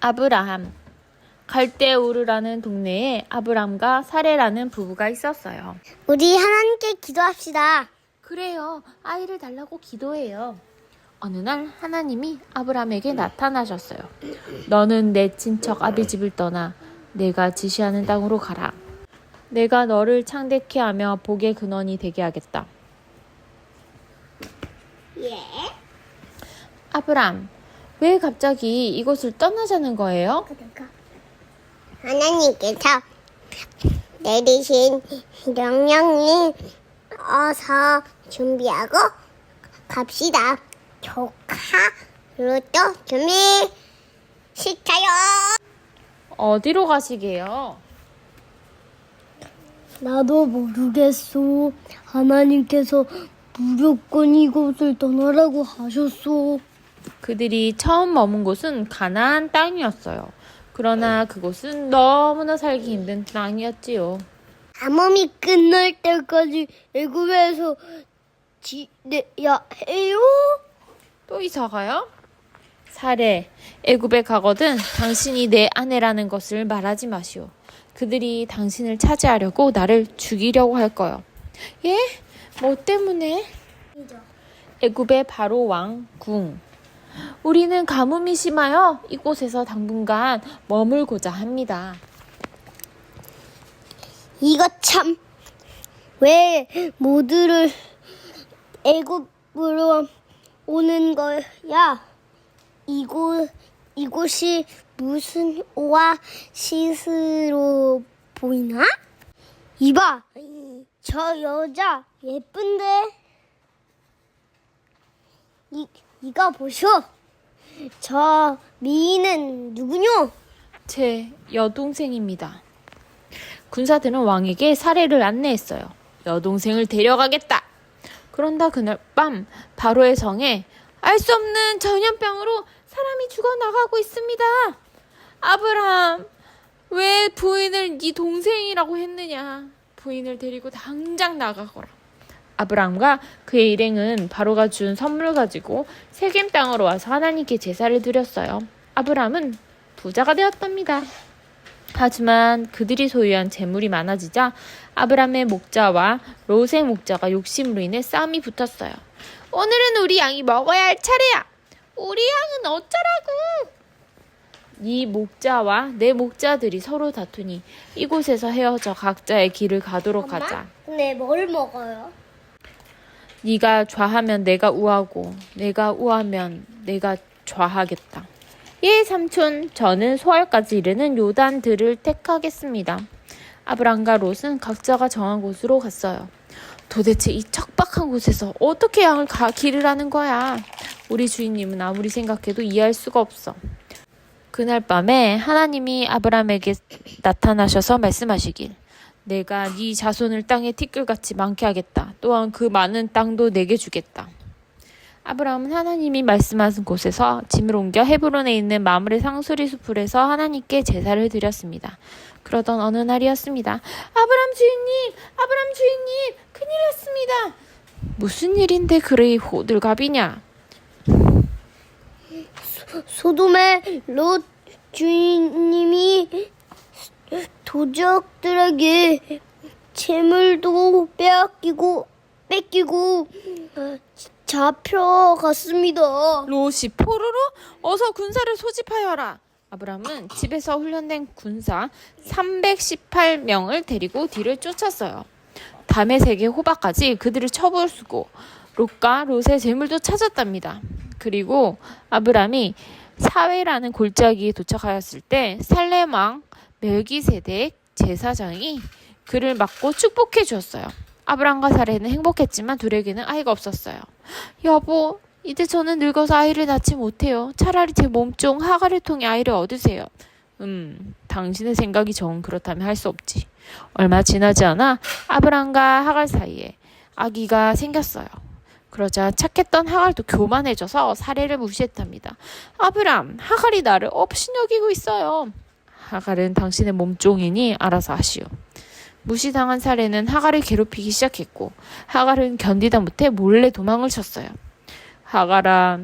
아브라함. 갈대우르라는 동네에 아브람과 사레라는 부부가 있었어요. 우리 하나님께 기도합시다. 그래요. 아이를 달라고 기도해요. 어느 날 하나님이 아브람에게 나타나셨어요. 너는 내 친척 아비 집을 떠나 내가 지시하는 땅으로 가라. 내가 너를 창대케 하며 복의 근원이 되게 하겠다. 예. 아브람, 왜 갑자기 이곳을 떠나자는 거예요? 하나님께서 내리신 명령이 어서 준비하고 갑시다. 조카로 또 준비 시켜요. 어디로 가시게요? 나도 모르겠소. 하나님께서 무조건 이곳을 떠나라고 하셨소. 그들이 처음 머문 곳은 가나안 땅이었어요. 그러나 그곳은 너무나 살기 힘든 땅이었지요. 암험이 끝날 때까지 애굽에서 지내야 해요. 또 이사가요? 사례, 애굽에 가거든 당신이 내 아내라는 것을 말하지 마시오. 그들이 당신을 차지하려고 나를 죽이려고 할 거요. 예? 뭐 때문에? 애굽의 바로 왕 궁. 우리는 가뭄이 심하여 이곳에서 당분간 머물고자 합니다. 이거 참 왜 모두를 애굽으로 오는 거야? 이곳 이곳이 무슨 오아시스로 보이나? 이봐, 저 여자 예쁜데. 이 이가 보쇼. 저 미인은 누구뇨? 제 여동생입니다. 군사들은 왕에게 사례를 안내했어요. 여동생을 데려가겠다. 그런다 그날 밤 바로의 성에 알 수 없는 전염병으로 사람이 죽어 나가고 있습니다. 아브라함, 왜 부인을 네 동생이라고 했느냐? 부인을 데리고 당장 나가거라. 아브라함과 그의 일행은 바로가 준 선물 가지고 세겜 땅으로 와서 하나님께 제사를 드렸어요. 아브라함은 부자가 되었답니다. 하지만 그들이 소유한 재물이 많아지자 아브람의 목자와 롯의 목자가 욕심으로 인해 싸움이 붙었어요. 오늘은 우리 양이 먹어야 할 차례야. 우리 양은 어쩌라고? 이 목자와 내 목자들이 서로 다투니 이곳에서 헤어져 각자의 길을 가도록 하자. 근데 뭘 먹어요? 네가 좌하면 내가 우하고 내가 우하면 내가 좌하겠다. 예, 삼촌. 저는 소알까지 이르는 요단들을 택하겠습니다. 아브람과 롯은 각자가 정한 곳으로 갔어요. 도대체 이 척박한 곳에서 어떻게 양을 가, 길을 하는 거야? 우리 주인님은 아무리 생각해도 이해할 수가 없어. 그날 밤에 하나님이 아브람에게 나타나셔서 말씀하시길. 내가 네 자손을 땅에 티끌같이 많게 하겠다. 또한 그 많은 땅도 내게 주겠다. 아브라함은 하나님이 말씀하신 곳에서 짐을 옮겨 헤브론에 있는 마물의 상수리 숲을에서 하나님께 제사를 드렸습니다. 그러던 어느 날이었습니다. 아브람 주인님, 아브람 주인님, 큰일 났습니다. 무슨 일인데 그리 호들갑이냐? 소돔의 롯 주인님이 도적들에게 재물도 빼앗기고 뺏기고 잡혀갔습니다. 롯이 포로로 어서 군사를 소집하여라. 아브라함은 집에서 훈련된 군사 318명을 데리고 뒤를 쫓았어요. 담의 세계 호박까지 그들을 쳐부수고 롯과 롯의 재물도 찾았답니다. 그리고 아브람이 사회라는 골짜기에 도착하였을 때 살렘 왕 멜기세덱 제사장이 그를 맞고 축복해 주었어요. 아브람과 사레는 행복했지만 둘에게는 아이가 없었어요. 여보, 이제 저는 늙어서 아이를 낳지 못해요. 차라리 제 몸종 하가를 통해 아이를 얻으세요. 음, 당신의 생각이 정 그렇다면 할 수 없지. 얼마 지나지 않아 아브람과 하갈 사이에 아기가 생겼어요. 그러자 착했던 하갈도 교만해져서 사례를 무시했답니다. 아브람, 하갈이 나를 업신여기고 있어요. 하갈은 당신의 몸종이니 알아서 하시오. 무시당한 사례는 하갈을 괴롭히기 시작했고 하갈은 견디다 못해 몰래 도망을 쳤어요. 하갈아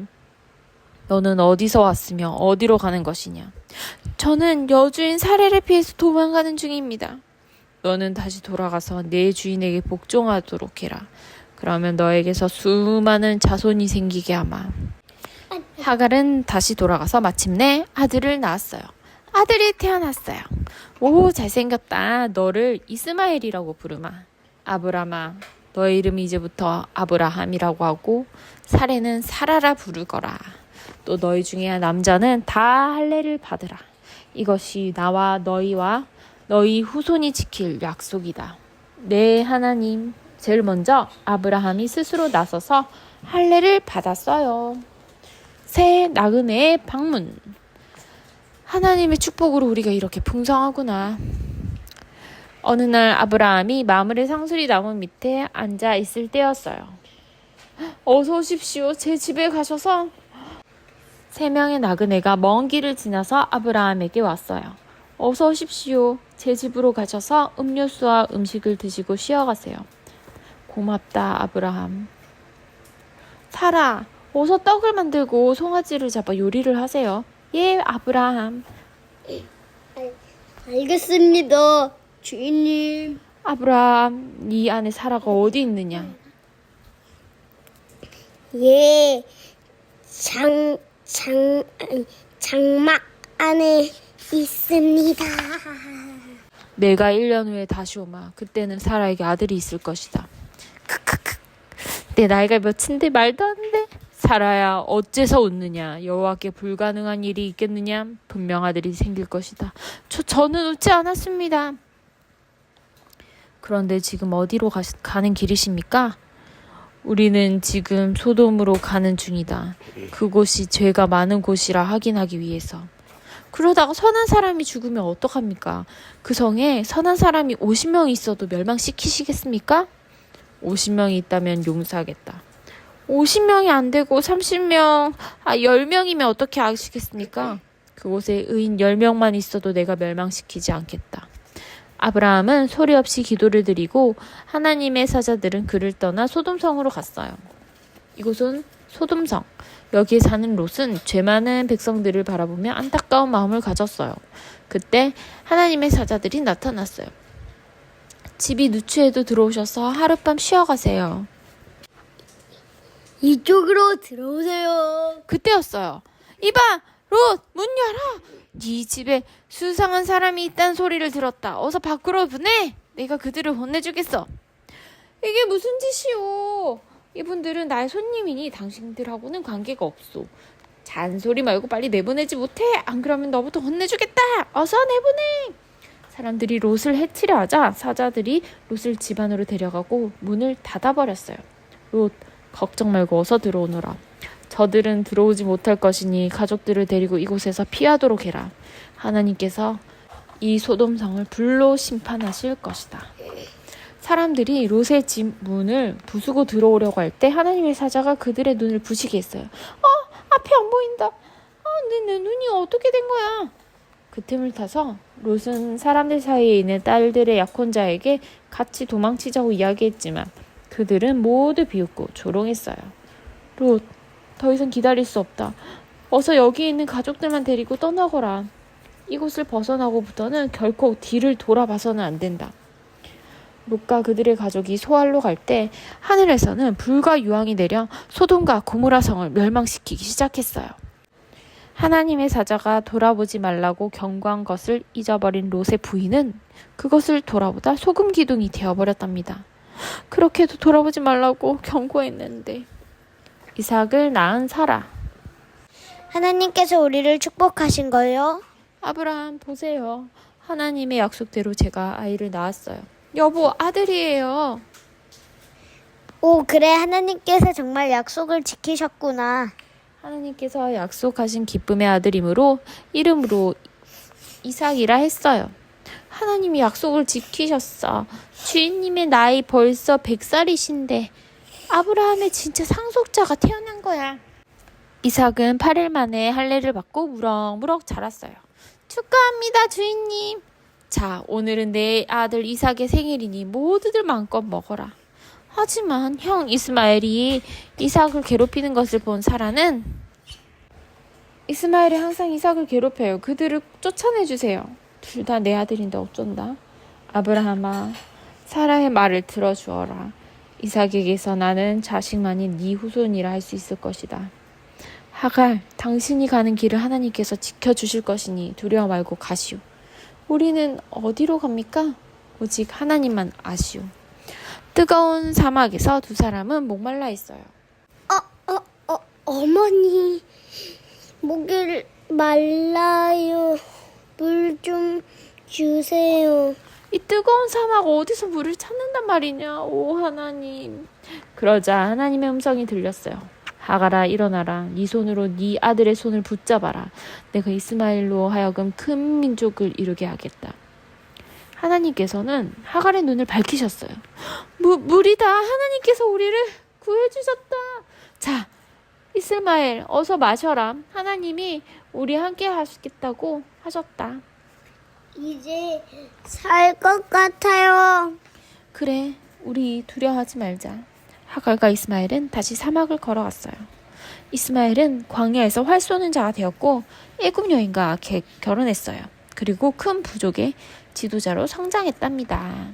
너는 어디서 왔으며 어디로 가는 것이냐? 저는 여주인 사례를 피해서 도망가는 중입니다. 너는 다시 돌아가서 내 주인에게 복종하도록 해라. 그러면 너에게서 수많은 자손이 생기게 하마. 하갈은 다시 돌아가서 마침내 아들을 낳았어요. 아들이 태어났어요. 오, 잘생겼다. 너를 이스마엘이라고 부르마. 아브라마, 너의 이름이 이제부터 아브라함이라고 하고, 사례는 사라라 부르거라. 또 너희 중에 남자는 다 할례를 받으라. 이것이 나와 너희와 너희 후손이 지킬 약속이다. 네, 하나님. 제일 먼저 아브라함이 스스로 나서서 할례를 받았어요. 새 나그네의 방문. 하나님의 축복으로 우리가 이렇게 풍성하구나. 어느 날 아브라함이 마물의 상수리 나무 밑에 앉아 있을 때였어요. 어서 오십시오. 제 집에 가셔서 세 명의 나그네가 먼 길을 지나서 아브라함에게 왔어요. 어서 오십시오. 제 집으로 가셔서 음료수와 음식을 드시고 쉬어가세요. 고맙다, 아브라함. 사라, 어서 떡을 만들고 송아지를 잡아 요리를 하세요. 예, 아브라함. 알겠습니다. 주인님. 아브라함, 네 안에 사라가 어디 있느냐? 예, 장, 장, 장막 안에 있습니다. 내가 1년 후에 다시 오마. 그때는 사라에게 아들이 있을 것이다. 크크크. 내 나이가 몇인데 말도 안 돼. 사라야, 어째서 웃느냐? 여호와께 불가능한 일이 있겠느냐? 분명 아들이 생길 것이다. 저, 저는 웃지 않았습니다. 그런데 지금 어디로 가, 가는 길이십니까? 우리는 지금 소돔으로 가는 중이다. 그곳이 죄가 많은 곳이라 확인하기 위해서. 그러다가 선한 사람이 죽으면 어떡합니까? 그 성에 선한 사람이 50명 있어도 멸망시키시겠습니까? 50명이 있다면 용서하겠다. 50명이 안 되고 30명, 아, 10명이면 어떻게 하시겠습니까? 그곳에 의인 10명만 있어도 내가 멸망시키지 않겠다. 아브라함은 소리 없이 기도를 드리고 하나님의 사자들은 그를 떠나 소돔성으로 갔어요. 이곳은 소돔성. 여기에 사는 롯은 죄 많은 백성들을 바라보며 안타까운 마음을 가졌어요. 그때 하나님의 사자들이 나타났어요. 집이 누추해도 들어오셔서 하룻밤 쉬어가세요. 이쪽으로 들어오세요. 그때였어요. 이봐, 롯, 문 열어. 네 집에 수상한 사람이 있다는 소리를 들었다. 어서 밖으로 보내. 내가 그들을 혼내주겠어. 이게 무슨 짓이오? 이분들은 나의 손님이니 당신들하고는 관계가 없소. 잔소리 말고 빨리 내보내지 못해. 안 그러면 너부터 혼내주겠다. 어서 내보내. 사람들이 롯을 해치려 하자 사자들이 롯을 집 안으로 데려가고 문을 닫아버렸어요. 롯, 걱정 말고 어서 들어오너라. 저들은 들어오지 못할 것이니 가족들을 데리고 이곳에서 피하도록 해라. 하나님께서 이 소돔성을 불로 심판하실 것이다. 사람들이 롯의 집 문을 부수고 들어오려고 할 때 하나님의 사자가 그들의 눈을 부시게 했어요. 어, 앞이 안 보인다. 어, 내, 내 눈이 어떻게 된 거야? 그 틈을 타서 롯은 사람들 사이에 있는 딸들의 약혼자에게 같이 도망치자고 이야기했지만 그들은 모두 비웃고 조롱했어요. 롯, 더 이상 기다릴 수 없다. 어서 여기 있는 가족들만 데리고 떠나거라. 이곳을 벗어나고부터는 결코 뒤를 돌아봐서는 안 된다. 롯과 그들의 가족이 소알로 갈 때 하늘에서는 불과 유황이 내려 소돔과 고모라 성을 멸망시키기 시작했어요. 하나님의 사자가 돌아보지 말라고 경고한 것을 잊어버린 롯의 부인은 그것을 돌아보다 소금 기둥이 되어버렸답니다. 그렇게도 돌아보지 말라고 경고했는데 이삭을 낳은 사라. 하나님께서 우리를 축복하신 거요? 아브라함 보세요. 하나님의 약속대로 제가 아이를 낳았어요. 여보 아들이에요. 오, 그래. 하나님께서 정말 약속을 지키셨구나. 하나님께서 약속하신 기쁨의 아들이므로 이름으로 이삭이라 했어요. 하나님이 약속을 지키셨어. 주인님의 나이 벌써 100살이신데 아브라함의 진짜 상속자가 태어난 거야. 이삭은 8일 만에 할례를 받고 무럭무럭 자랐어요. 축하합니다, 주인님. 자, 오늘은 내 아들 이삭의 생일이니 모두들 마음껏 먹어라. 하지만 형 이스마엘이 이삭을 괴롭히는 것을 본 사라는 이스마엘이 항상 이삭을 괴롭혀요. 그들을 쫓아내주세요. 둘 다 내 아들인데 어쩐다. 아브라함아, 사라의 말을 들어주어라. 이삭에게서 나는 자식만이 네 후손이라 할 수 있을 것이다. 하갈, 당신이 가는 길을 하나님께서 지켜주실 것이니 두려워 말고 가시오. 우리는 어디로 갑니까? 오직 하나님만 아시오. 뜨거운 사막에서 두 사람은 목말라 있어요. 어, 어, 어, 어머니. 목이 말라요. 물 좀 주세요. 이 뜨거운 사막 어디서 물을 찾는단 말이냐? 오 하나님. 그러자 하나님의 음성이 들렸어요. 하가라 일어나라. 네 손으로 네 아들의 손을 붙잡아라. 내가 이스마엘로 하여금 큰 민족을 이루게 하겠다. 하나님께서는 하갈의 눈을 밝히셨어요. 무, 물이다. 하나님께서 우리를 구해주셨다. 자, 이스마엘 어서 마셔라. 하나님이 우리 함께 하시겠다고 하셨다. 이제 살 것 같아요. 그래, 우리 두려워하지 말자. 하갈과 이스마엘은 다시 사막을 걸어갔어요. 이스마엘은 광야에서 활 쏘는 자가 되었고 애굽 여인과 개- 결혼했어요. 그리고 큰 부족의 지도자로 성장했답니다.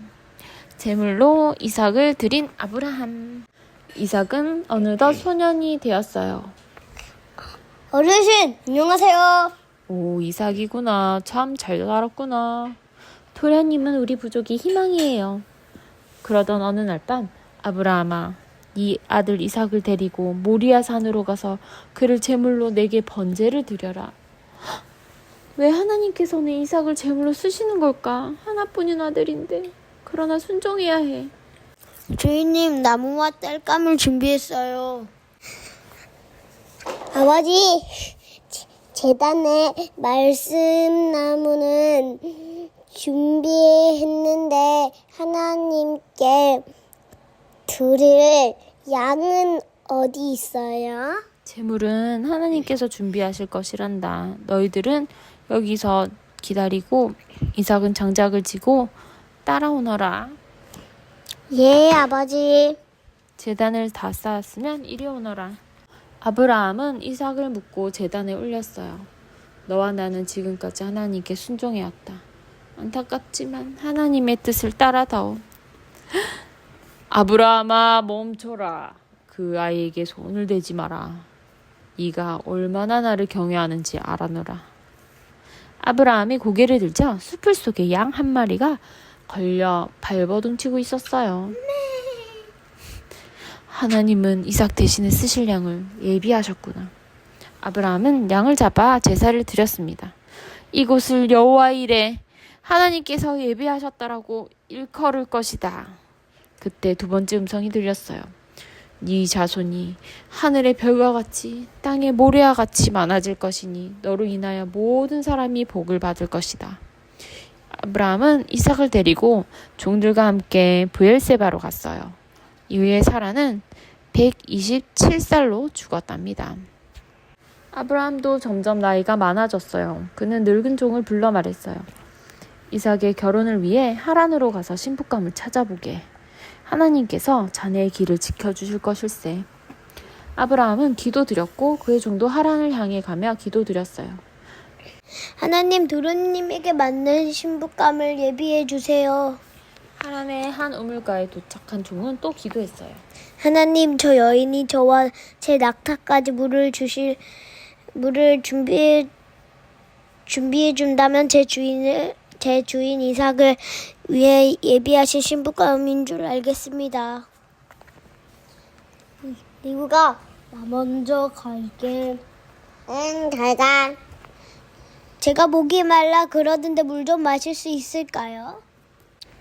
제물로 이삭을 드린 아브라함. 이삭은 어느덧 소년이 되었어요. 어르신, 안녕하세요. 오, 이삭이구나. 참잘 자랐구나. 도련님은 우리 부족이 희망이에요. 그러던 어느 날 밤, 아브라함아, 네 아들 이삭을 데리고 모리아 산으로 가서 그를 제물로 내게 번제를 드려라. 헉, 왜 하나님께서는 이삭을 제물로 쓰시는 걸까? 하나뿐인 아들인데. 그러나 순종해야 해. 주인님, 나무와 땔감을 준비했어요. 아버지, 제- 재단에 말씀나무는 준비했는데 하나님께 드릴 양은 어디 있어요? 제물은 하나님께서 준비하실 것이란다. 너희들은 여기서 기다리고 이삭은 장작을 지고 따라오너라. 예, 아버지. 재단을 다 쌓았으면 이리 오너라. 아브라함은 이삭을 묻고 재단에 올렸어요. 너와 나는 지금까지 하나님께 순종해왔다. 안타깝지만 하나님의 뜻을 따라다오. 아브라함아 멈춰라. 그 아이에게 손을 대지 마라. 네가 얼마나 나를 경외하는지 알아노라. 아브라함이 고개를 들자 수풀 속에 양 한 마리가 걸려 발버둥치고 있었어요. 하나님은 이삭 대신에 쓰실 양을 예비하셨구나. 아브라함은 양을 잡아 제사를 드렸습니다. 이곳을 여호와 이래 하나님께서 예비하셨다라고 일컬을 것이다. 그때 두 번째 음성이 들렸어요. 네 자손이 하늘의 별과 같이 땅의 모래와 같이 많아질 것이니 너로 인하여 모든 사람이 복을 받을 것이다. 아브라함은 이삭을 데리고 종들과 함께 부엘세바로 갔어요. 이후에 사라는 127살로 죽었답니다. 아브라함도 점점 나이가 많아졌어요. 그는 늙은 종을 불러 말했어요. 이삭의 결혼을 위해 하란으로 가서 신부감을 찾아보게. 하나님께서 자네의 길을 지켜주실 것일세. 아브라함은 기도드렸고 그의 종도 하란을 향해 가며 기도드렸어요. 하나님 도련님에게 맞는 신부감을 예비해 주세요. 하란의 한 우물가에 도착한 종은 또 기도했어요. 하나님 저 여인이 저와 제 낙타까지 물을 주실 물을 준비해 준비해 준다면 제 주인을 제 주인 이삭을 위해 예비하신 신부감인 줄 알겠습니다. 리구가 나 먼저 갈게. 응, 잘 가. 제가 목이 말라 그러던데 물 좀 마실 수 있을까요?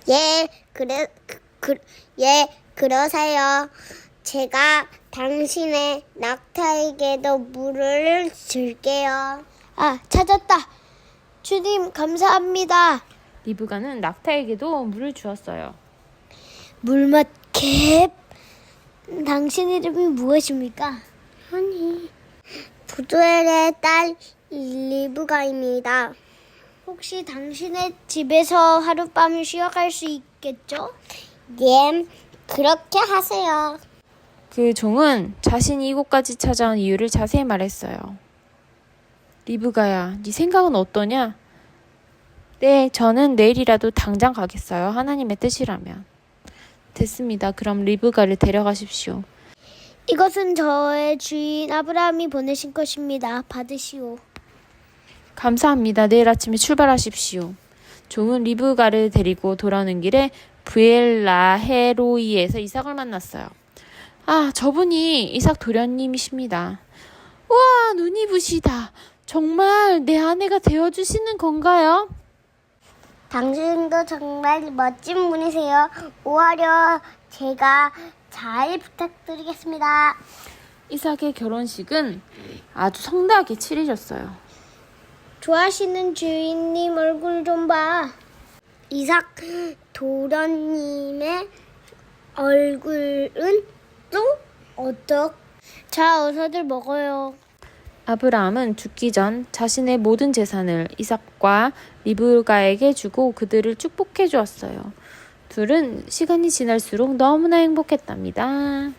예, 그래, 그, 그, 예, 그러세요. 제가 당신의 낙타에게도 물을 줄게요. 아, 찾았다. 주님, 감사합니다. 리브가는 낙타에게도 물을 주었어요. 물맛 캡. 당신 이름이 무엇입니까? 아니, 부두엘의 딸 리브가입니다. 혹시 당신의 집에서 하룻밤을 쉬어갈 수 있겠죠? 예, 그렇게 하세요. 그 종은 자신이 이곳까지 찾아온 이유를 자세히 말했어요. 리브가야, 네 생각은 어떠냐? 네, 저는 내일이라도 당장 가겠어요. 하나님의 뜻이라면. 됐습니다. 그럼 리브가를 데려가십시오. 이것은 저의 주인 아브라함이 보내신 것입니다. 받으시오. 감사합니다. 내일 아침에 출발하십시오. 종은 리브가를 데리고 돌아오는 길에 브엘라 헤로이에서 이삭을 만났어요. 아, 저분이 이삭 도련님이십니다. 우와, 눈이 부시다. 정말 내 아내가 되어주시는 건가요? 당신도 정말 멋진 분이세요. 오하려 제가 잘 부탁드리겠습니다. 이삭의 결혼식은 아주 성대하게 치르셨어요. 좋아하시는 주인님 얼굴 좀 봐. 이삭 도련님의 얼굴은 또 어떡? 자, 어서들 먹어요. 아브라함은 죽기 전 자신의 모든 재산을 이삭과 리브가에게 주고 그들을 축복해 주었어요. 둘은 시간이 지날수록 너무나 행복했답니다.